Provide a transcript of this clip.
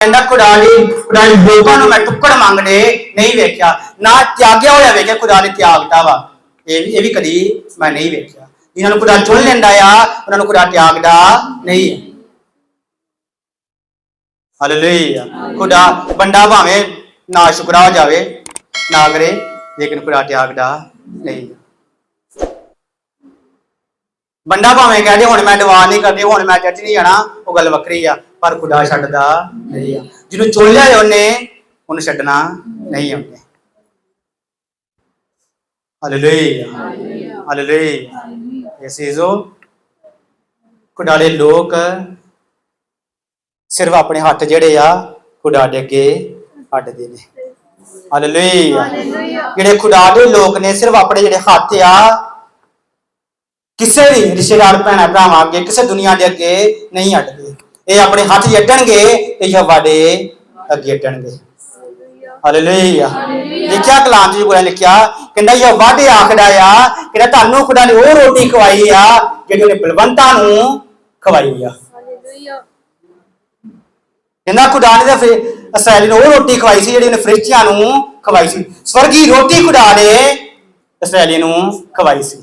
ਕਹਿੰਦਾ ਕੁੜਾਲੀ ਕੁੜਾਲੀ ਲੋਕਾਂ ਨੂੰ ਮੈਂ ਟੁੱਕੜ ਮੰਗਦੇ ਨਹੀਂ ਵੇਖਿਆ। ਨਾ ਤਿਆਗਿਆ ਹੋਇਆ ਵੇਖਿਆ ਕੁੜਾਲੀ ਤਿਆਗਦਾ ਵਾ। ਇਹ ਵੀ ਇਹ ਵੀ ਕਦੀ ਮੈਂ ਨਹੀਂ ਵੇਖਿਆ। ਜਿਨ੍ਹਾਂ ਨੂੰ ਕੁੜਾ ਚੁਣ ਲੈਂਦਾ ਆ, ਉਹਨਾਂ ਨੂੰ ਕੁੜਾ ਤਿਆਗਦਾ ਨਹੀਂ ਹੈ ਹਾਲੇਲੂਇਆ ਕੁੜਾ ਬੰਦਾ ਭਾਵੇਂ ਨਾ ਸ਼ੁਕਰਾ ਹੋ ਜਾਵੇ, ਨਾ ਕਰੇ, ਲੇਕਿਨ ਕੁੜਾ ਤਿਆਗਦਾ ਨਹੀਂ। ਬੰਦਾ ਭਾਵੇਂ ਕਹਦੇ ਹੁਣ ਮੈਂ ਦਵਾ ਨਹੀਂ ਕਰਦੀ ਹੁਣ ਮੈਂ ਚਰਚ ਨਹੀਂ ਜਾਣਾ, ਉਹ ਗੱਲ ਵੱਖਰੀ ਆ। ਪਰ ਖੁਦਾ ਛੱਡਦਾ ਨਹੀਂ ਆ। ਜਿਹਨੂੰ ਚੋਲਿਆ ਹੈ ਉਹਨੇ ਉਹਨੂੰ ਛੱਡਣਾ ਨਹੀਂ ਉਹਨੇ ਹਾਲੇਲੂਇਆ ਹਾਲੇਲੂਇਆ ਇਸ ਇਜ਼ੋ ਖੁਦਾਲੇ ਲੋਕ ਸਿਰਫ ਆਪਣੇ ਹੱਥ ਜਿਹੜੇ ਆ ਖੁਦਾ ਦੇ ਅੱਗੇ ਅੱਡਦੇ ਨੇ। ਹਾਲੇਲੂਇਆ ਜਿਹੜੇ ਖੁਦਾ ਦੇ ਲੋਕ ਨੇ ਸਿਰਫ ਆਪਣੇ ਜਿਹੜੇ ਹੱਥ ਆ ਕਿਸੇ ਵੀ ਰਿਸ਼ਤੇਦਾਰ ਭੈਣਾਂ ਭਰਾਵਾਂ ਅੱਗੇ ਕਿਸੇ ਦੁਨੀਆ ਦੇ ਅੱਗੇ ਨਹੀਂ ਅੱਡਦੇ। ਇਹ ਆਪਣੇ ਹੱਥ ਅੱਡਣਗੇ ਤੇ ਯਹਵਾ ਦੇ ਅੱਗੇ ਅੱਡਣਗੇ ਹਾਲੇਲੂਇਆ ਲਿਖਿਆ ਕਲਾਮ ਜੀ ਕੋਲ ਲਿਖਿਆ ਕਹਿੰਦਾ ਯਹਵਾ ਦੇ ਆਖਦਾ ਆ ਕਹਿੰਦਾ ਤੁਹਾਨੂੰ ਖੁਦਾ ਨੇ ਉਹ ਰੋਟੀ ਖਵਾਈ ਆ ਜਿਹੜੀ ਉਹਨੇ ਬਲਵੰਤਾਂ ਨੂੰ ਖਵਾਈ ਆ। ਕਹਿੰਦਾ ਖੁਦਾ ਨੇ ਤਾਂ ਫਿਰ ਇਸਰਾਇਲੀ ਨੂੰ ਉਹ ਰੋਟੀ ਖਵਾਈ ਸੀ ਜਿਹੜੀ ਉਹਨੇ ਫਰਿਸ਼ਤਿਆਂ ਨੂੰ ਖਵਾਈ ਸੀ। ਸਵਰਗੀ ਰੋਟੀ ਖੁਦਾ ਨੇ ਇਸਰਾਇਲੀ ਨੂੰ ਖਵਾਈ ਸੀ।